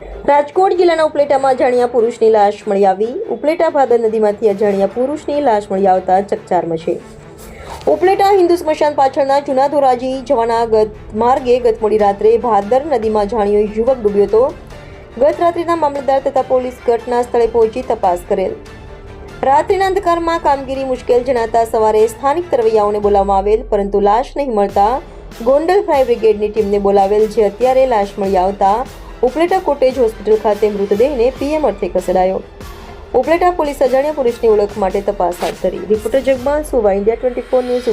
રાજકોટ જિલ્લાના ઉપલેટામાં અજાણ્યા પુરુષની લાશ મળી આવી. ઉપલેટા ભાદર નદીમાંથી અજાણ્યા પુરુષની લાશ મળી આવતા ચકચાર મચી. ઉપલેટા હિન્દુ સ્મશાન પાછળના જૂના ધોરાજી જવાના ગત માર્ગે ગત મોડી રાત્રે ભાદર નદીમાં જાણ્યો યુવક ડૂબ્યો હતો. ગત રાત્રિના મામલતદાર તથા પોલીસ ઘટના સ્થળે પહોંચી તપાસ કરેલ. રાત્રિના અંધકારમાં કામગીરી મુશ્કેલ જણાતા સવારે સ્થાનિક તરવૈયાઓને બોલાવવામાં આવેલ, પરંતુ લાશ નહીં મળતા ગોંડલ ફાયર બ્રિગેડની ટીમને બોલાવેલ, જે અત્યારે લાશ મળી આવતા ઉપલેટા કોટેજ હોસ્પિટલ ખાતે મૃતદેહને પીએમ અર્થે ખસેડાયો. ઉપલેટા પોલીસ અજાણ્યા પુરુષની ઓળખ માટે તપાસ હાથ ધરી. રિપોર્ટર જગબાન સુવા ઇન્ડિયા ટ્વેન્ટી ફોર ન્યૂઝ